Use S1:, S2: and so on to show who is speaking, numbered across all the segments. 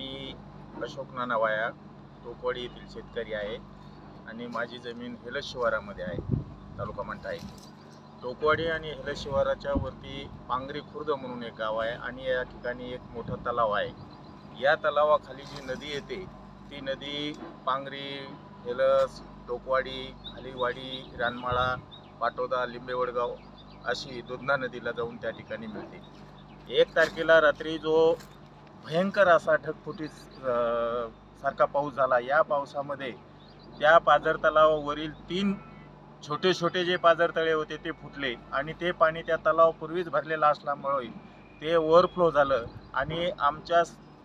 S1: मी अशोक नानावाया टोकवाडी येथील शेतकरी आहे आणि माझी जमीन हेलस शिवारामध्ये आहे तालुका म्हणता आहे. टोकवाडी आणि हेलस शिवाराच्या वरती पांगरी खुर्द म्हणून एक गाव आहे आणि या ठिकाणी एक मोठा तलाव आहे. या तलावाखाली जी नदी येते ती नदी पांगरी हेलस टोकवाडी खालीवाडी रानमाळा पाटोदा लिंबेवडगाव अशी दुधना नदीला जाऊन त्या ठिकाणी मिळते. एक तारखेला रात्री जो भयंकर असा ढगफुटी सारखा पाऊस झाला. या पावसामध्ये त्या पाझर तलावावरील तीन छोटे छोटे जे पाझर तळे होते ते फुटले आणि ते पाणी त्या तलावापूर्वीच भरलेलं असल्यामुळे ते ओव्हरफ्लो झालं आणि आमच्या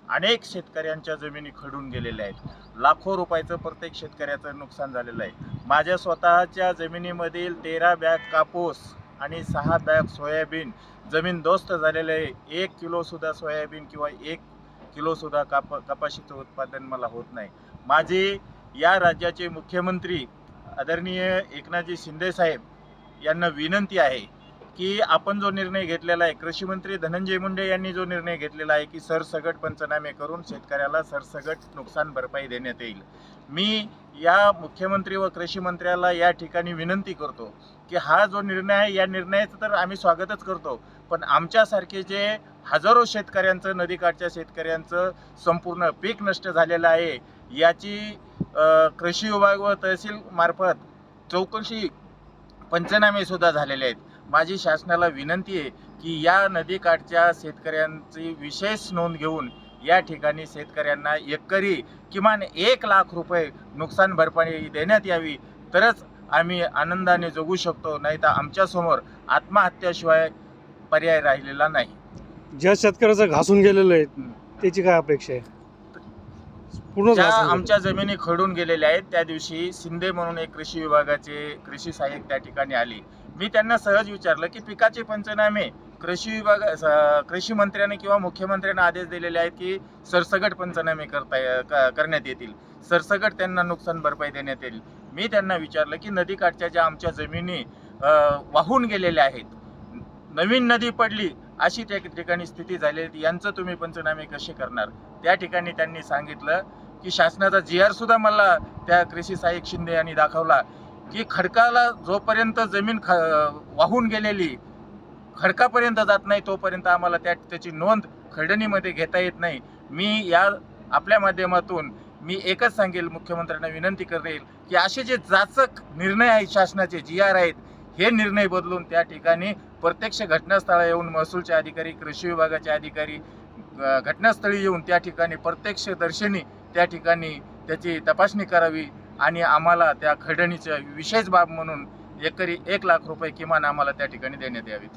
S1: अनेक शेतकऱ्यांच्या जमिनी खडून गेलेल्या आहेत. लाखो रुपयाचं प्रत्येक शेतकऱ्याचं नुकसान झालेलं आहे. माझ्या स्वतःच्या जमिनीमधील तेरा बॅग कापूस आणि सहा बॅग सोयाबीन जमीन दोस्त झालेले आहे. एक किलोसुद्धा सोयाबीन किंवा एक किलोसुद्धा काप कपाशीचं उत्पादन मला होत नाही. माझे या राज्याचे मुख्यमंत्री आदरणीय एकनाथजी शिंदे साहेब यांना विनंती आहे की आपण जो निर्णय घेतलेला आहे कृषी मंत्री धनंजय मुंडे यांनी जो निर्णय घेतलेला आहे की सरसगट पंचनामे करून शेतकऱ्याला सरसगट नुकसान भरपाई देण्यात येईल. मी या मुख्यमंत्री व कृषी मंत्र्याला या ठिकाणी विनंती करतो की हा जो निर्णय आहे या निर्णयाचं तर आम्ही स्वागतच करतो. पण आमच्यासारखे जे हजारो शेतकऱ्यांचं नदीकाठच्या शेतकऱ्यांचं संपूर्ण पीक नष्ट झालेलं आहे याची कृषी विभाग व तहसील मार्फत चौकशी पंचनामे सुद्धा झालेले आहेत. माझी शासनाला विनंती आहे की या नदीकाठच्या शेतकऱ्यांची विशेष नोंद घेऊन या ठिकाणी शेतकऱ्यांना एकरी किमान एक लाख रुपये नुकसान भरपाई देण्यात यावी. तरच आम्ही आनंदाने जगू शकतो नाही तर आमच्यासमोर आत्महत्याशिवाय पर्याय राहिलेला नाही.
S2: ज्या शेतकऱ्याचं घासून गेलेलं आहे त्याची काय अपेक्षा आहे? पूर्ण
S1: ज्या. आमच्या जमिनी खडून गेलेल्या आहेत त्या दिवशी शिंदे म्हणून एक कृषी विभागाचे कृषी सहाय्यक त्या ठिकाणी आले. मी त्यांना सहज विचारलं की पिकाचे पंचनामे कृषी विभाग कृषी मंत्र्याने किंवा मुख्यमंत्र्यांना आदेश दिलेले आहेत की सरसगट पंचनामे करता करण्यात येतील. सरसगट त्यांना नुकसान भरपाई देण्यात येईल. मी त्यांना विचारलं की नदीकाठच्या ज्या आमच्या जमिनी वाहून गेलेल्या आहेत नवीन नदी पडली अशी त्या ठिकाणी स्थिती झाली यांचं तुम्ही पंचनामे कसे करणार? त्या ठिकाणी त्यांनी सांगितलं की शासनाचा जी आर सुद्धा मला त्या कृषी सहाय्यक शिंदे यांनी दाखवला की खडकाला जोपर्यंत जमीन ख वाहून गेलेली खडकापर्यंत जात नाही तोपर्यंत आम्हाला त्या त्याची नोंद खडणीमध्ये घेता येत नाही. मी या आपल्या माध्यमातून मी एकच सांगेल मुख्यमंत्र्यांना विनंती करेल की असे जे जाचक निर्णय आहेत शासनाचे जी आर आहेत हे निर्णय बदलून त्या ठिकाणी प्रत्यक्ष घटनास्थळा येऊन महसूलचे अधिकारी कृषी विभागाचे अधिकारी घटनास्थळी येऊन त्या ठिकाणी प्रत्यक्ष दर्शनी त्या ठिकाणी त्याची तपासणी करावी. आणि आम्हाला त्या खडणीच्या विशेष बाब म्हणून एकरी एक लाख रुपये किमान आम्हाला त्या ठिकाणी देण्यात यावीत.